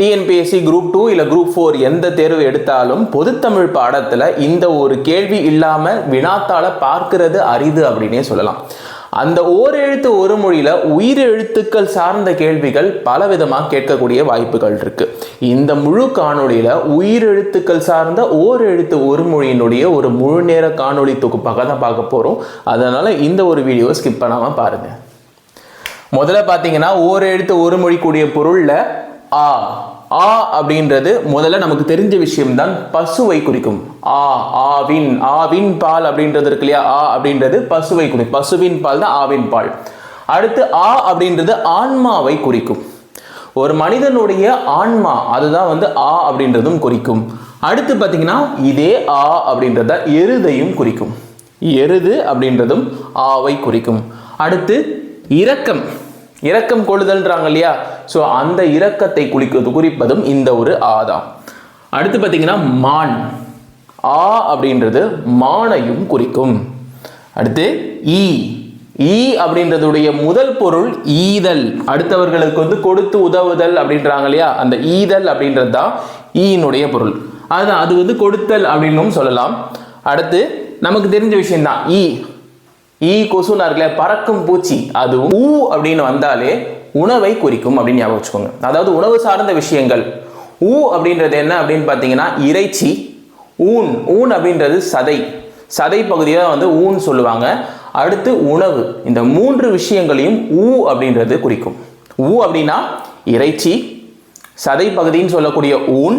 TNPSC group two இல்லை group four எந்த தேர்வு எடுத்தாலும் பொதுத்தமிழ் பாடத்தில் இந்த ஒரு கேள்வி இல்லாமல் வினாத்தால் பார்க்கிறது அரிது அப்படின்னே சொல்லலாம். அந்த ஓர் எழுத்து ஒரு மொழியில் உயிர் எழுத்துக்கள் சார்ந்த கேள்விகள் பல விதமாக கேட்கக்கூடிய வாய்ப்புகள் இருக்கு. இந்த முழு காணொளியில் உயிர் எழுத்துக்கள் சார்ந்த ஓர் எழுத்து ஒரு மொழியினுடைய ஒரு முழு நேர காணொளி தொகுப்பாக தான் பார்க்க போகிறோம் அதனால் இந்த ஒரு வீடியோ ஸ்கிப் பண்ணாமல் பாருங்கள் முதல்ல பார்த்தீங்கன்னா ஓர் எழுத்து ஒரு மொழி கூடிய பொருளில் ஆ. ஆ அப்படின்றது முதல்ல நமக்கு தெரிஞ்ச விஷயம்தான். பசுவை குறிக்கும். ஆ ஆவின் ஆவின் பால் அப்படின்றது இருக்கு இல்லையா? ஆ அப்படின்றது பசுவை குறிக்கும். பசுவின் பால் தான் ஆவின் பால். அடுத்து ஆ அப்படின்றது ஆன்மாவை குறிக்கும். ஒரு மனிதனுடைய ஆன்மா அதுதான் வந்து ஆ அப்படின்றதும் குறிக்கும். அடுத்து பார்த்தீங்கன்னா இதே ஆ அப்படின்றத எருதையும் குறிக்கும். எருது அப்படின்றதும் ஆவை குறிக்கும். அடுத்து இரக்கம். இரக்கம் கொள்ளுதல்ன்றாங்க இல்லையா? ஸோ அந்த இரக்கத்தை குளிக்கிறது குறிப்பதும் இந்த ஒரு ஆதான் அடுத்து பார்த்தீங்கன்னா மான். ஆ அப்படின்றது மானையும் குறிக்கும். அடுத்து ஈ. ஈ அப்படின்றதுடைய முதல் பொருள் ஈதல். அடுத்தவர்களுக்கு வந்து கொடுத்து உதவுதல் அப்படின்றாங்க இல்லையா? அந்த ஈதல் அப்படின்றது தான் ஈனுடைய பொருள். அது அது வந்து கொடுத்தல் அப்படின்னும் சொல்லலாம். அடுத்து நமக்கு தெரிஞ்ச விஷயம்தான் ஈ. ஈ கொசுனா இருக்குல்ல பறக்கும் பூச்சி. அதுவும் ஊ அப்படின்னு வந்தாலே உணவை குறிக்கும் அப்படின்னு ஞாபகம் வச்சுக்கோங்க. அதாவது உணவு சார்ந்த விஷயங்கள். ஊ அப்படின்றது என்ன அப்படின்னு பார்த்தீங்கன்னா இறைச்சி. ஊன் ஊன் அப்படின்றது சதை. சதை பகுதியை தான் வந்து ஊன் சொல்லுவாங்க. அடுத்து உணவு. இந்த மூன்று விஷயங்களையும் ஊ அப்படின்றது குறிக்கும். ஊ அப்படின்னா இறைச்சி சதை பகுதின்னு சொல்லக்கூடிய ஊன்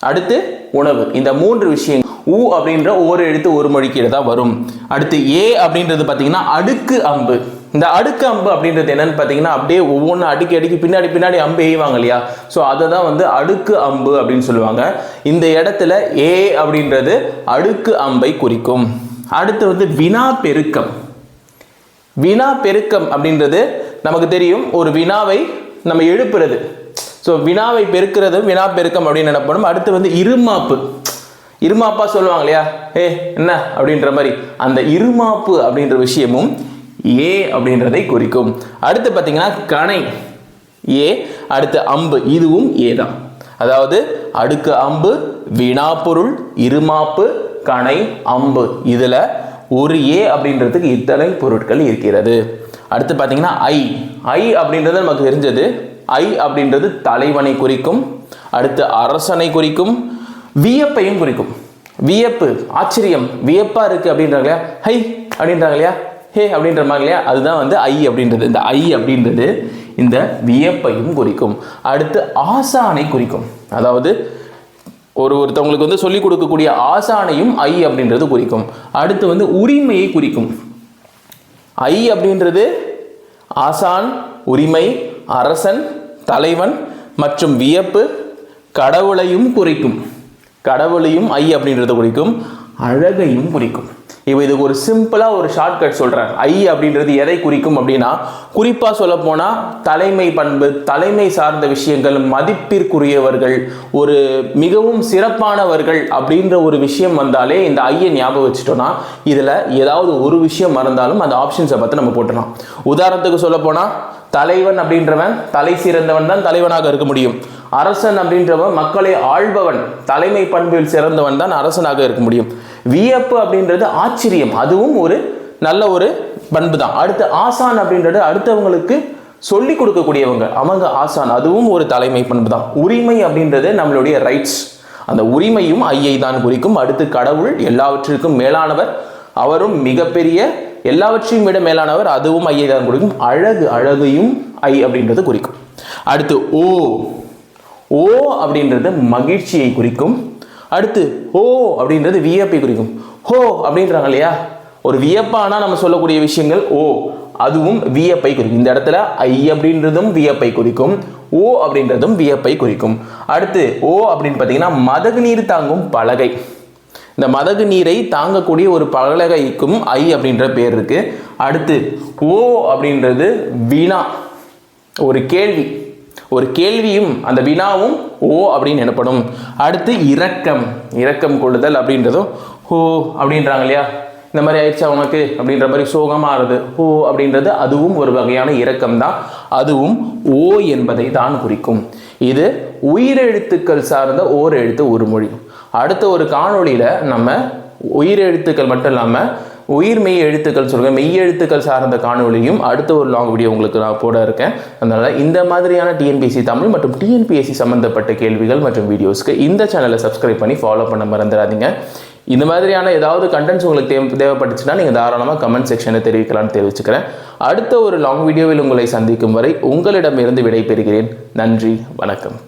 அடுத்து உணவு. இந்த மூன்று விஷயங்கள். ஊ அப்படின்ற ஒரு எழுத்து ஒரு மொழிக்கீடு தான் வரும். அடுத்து ஏ அப்படின்றது பார்த்தீங்கன்னா அடுக்கு அம்பு. இந்த அடுக்கு அம்பு அப்படின்றது என்னன்னு பார்த்தீங்கன்னா அப்படியே ஒவ்வொன்று அடுக்கி அடுக்கி பின்னாடி பின்னாடி அம்பு எய்வாங்க இல்லையா? ஸோ அதை தான் வந்து அடுக்கு அம்பு அப்படின்னு சொல்லுவாங்க. இந்த இடத்துல ஏ அப்படின்றது அடுக்கு அம்பை குறிக்கும். அடுத்து வந்து வினா பெருக்கம். வினா பெருக்கம் அப்படின்றது நமக்கு தெரியும். ஒரு வினாவை நம்ம எழுப்புறது. ஸோ வினாவை பெருக்கிறது வினா பெருக்கம் அப்படின்னு நினைப்படும் அடுத்து வந்து இருமாப்பு. இருமாப்பா சொல்லுவாங்க இல்லையா ஏ என்ன? அப்படின்ற மாதிரி. அந்த இருமாப்பு அப்படின்ற விஷயமும் ஏ அப்படின்றதை குறிக்கும். அடுத்து பார்த்தீங்கன்னா கணை ஏ அடுத்து அம்பு. இதுவும் ஏ தான். அதாவது அடுக்கு அம்பு வினாப்பொருள் இருமாப்பு கணை அம்பு. இதில் ஒரு ஏ அப்படின்றதுக்கு இத்தனை பொருட்கள் இருக்கிறது. அடுத்து பார்த்தீங்கன்னா ஐ. ஐ அப்படின்றது நமக்கு தெரிஞ்சது. ஐ அப்படின்றது தலைவனை குறிக்கும். அடுத்து அரசனை குறிக்கும். வியப்பையும் குறிக்கும். வியப்பு ஆச்சரியம் வியப்பா இருக்கு அப்படின்றாங்க இல்லையா? ஹை அப்படின்றாங்க இல்லையா? ஹே அப்படின்ற மாதிரி இல்லையா? அதுதான் வந்து ஐ அப்படின்றது. இந்த ஐ அப்படின்றது இந்த வியப்பையும் குறிக்கும். அடுத்து ஆசானை குறிக்கும். அதாவது ஒரு ஒருத்தவங்களுக்கு வந்து சொல்லிக் கொடுக்கக்கூடிய ஆசானையும் ஐ அப்படின்றது குறிக்கும். அடுத்து வந்து உரிமையை குறிக்கும். ஐ அப்படின்றது ஆசான் உரிமை அரசன் தலைவன் மற்றும் வியப்பு கடவுளையும் குறிக்கும். கடவுளையும் ஐ அப்படின்றத குறிக்கும் அழகையும் குறிக்கும். இப்போ இதுக்கு ஒரு சிம்பிளாக ஒரு ஷார்ட்கட் சொல்கிறேன் ஐ அப்படின்றது எதை குறிக்கும் அப்படின்னா குறிப்பாக சொல்ல போனால் தலைமை பண்பு தலைமை சார்ந்த விஷயங்கள் மதிப்பிற்குரியவர்கள் ஒரு மிகவும் சிறப்பானவர்கள் அப்படின்ற ஒரு விஷயம் வந்தாலே இந்த ஐயை ஞாபகம் வச்சுட்டோம்னா இதில் ஏதாவது ஒரு விஷயம் மறந்தாலும் அந்த ஆப்ஷன்ஸை பார்த்து நம்ம போட்டுடலாம். உதாரணத்துக்கு சொல்ல போனால் தலைவன் அப்படின்றவன் தலை சிறந்தவன் தான் தலைவனாக இருக்க முடியும். அரசன் அப்படின்றவன் மக்களை ஆள்பவன் தலைமை பண்பில் சிறந்தவன் தான் அரசனாக இருக்க முடியும். வியப்பு அப்படின்றது ஆச்சரியம். அதுவும் ஒரு நல்ல ஒரு பண்பு தான். அடுத்து ஆசான் அப்படின்றது அடுத்தவங்களுக்கு சொல்லி கொடுக்கக்கூடியவங்க. அவங்க ஆசான். அதுவும் ஒரு தலைமை பண்பு தான். உரிமை அப்படின்றது நம்மளுடைய ரைட்ஸ் அந்த உரிமையும் ஐயை தான் குறிக்கும். அடுத்து கடவுள் எல்லாவற்றிற்கும் மேலானவர். அவரும் மிகப்பெரிய எல்லாவற்றையும் விட மேலானவர். அதுவும் ஐயை தான் குறிக்கும். அழகு அழகையும் ஐ அப்படின்றது குறிக்கும். அடுத்து ஓ ஓ அப்படின்றது மகிழ்ச்சியை குறிக்கும். அடுத்து ஓ அப்படின்றது வியப்பை குறிக்கும். ஹோ அப்படின்றாங்க இல்லையா? ஒரு வியப்பானா நம்ம சொல்லக்கூடிய விஷயங்கள் ஓ அதுவும் வியப்பை குறிக்கும். இந்த இடத்துல ஐ அப்படின்றதும் வியப்பை குறிக்கும். ஓ அப்படின்றதும் வியப்பை குறிக்கும். அடுத்து ஓ அப்படின்னு பார்த்தீங்கன்னா மதகு நீர் தாங்கும் பலகை. இந்த மதகு நீரை தாங்கக்கூடிய ஒரு பலகைக்கும் ஐ அப்படின்ற பேர் இருக்கு. அடுத்து ஓ அப்படின்றது வினா. ஒரு கேள்வி. ஒரு கேள்வியும் அந்த வினாவும் ஓ அப்படின்னு எனப்படும். அடுத்து இரக்கம் இரக்கம் கொள்ளுதல் அப்படின்றதும் ஹோ அப்படின்றாங்க இல்லையா? இந்த மாதிரி ஆயிடுச்சா உனக்கு? அப்படின்ற மாதிரி சோகமாக ஆறுது அப்படின்றது அதுவும் ஒரு வகையான இரக்கம் தான். அதுவும் ஓ என்பதை தான் குறிக்கும். இது உயிரெழுத்துக்கள் சார்ந்த ஓர் எழுத்து ஒரு மொழி. அடுத்த ஒரு காணொளியில் நம்ம உயிரெழுத்துக்கள் மட்டும் இல்லாமல் உயிர் மெய் எழுத்துக்கள் சொல்கிறேன் மெய் எழுத்துக்கள் சார்ந்த காணொலியும் அடுத்த ஒரு லாங் வீடியோ உங்களுக்கு நான் போட இருக்கேன். அதனால் இந்த மாதிரியான டிஎன்பிஎஸ்சி தமிழ் மற்றும் டிஎன்பிஎஸ்சி சம்மந்தப்பட்ட கேள்விகள் மற்றும் வீடியோஸ்க்கு இந்த சேனலை சப்ஸ்கிரைப் பண்ணி ஃபாலோ பண்ண மறந்துடாதீங்க. இந்த மாதிரியான ஏதாவது கண்டென்ட்ஸ் உங்களுக்கு தேவை தேவைப்பட்டுச்சுன்னா நீங்கள் தாராளமாக கமெண்ட் செக்ஷனில் தெரிவிக்கலாம்னு தெரிவிச்சுக்கிறேன். அடுத்த ஒரு லாங் வீடியோவில் உங்களை சந்திக்கும் வரை உங்களிடமிருந்து விடைபெறுகிறேன். நன்றி வணக்கம்.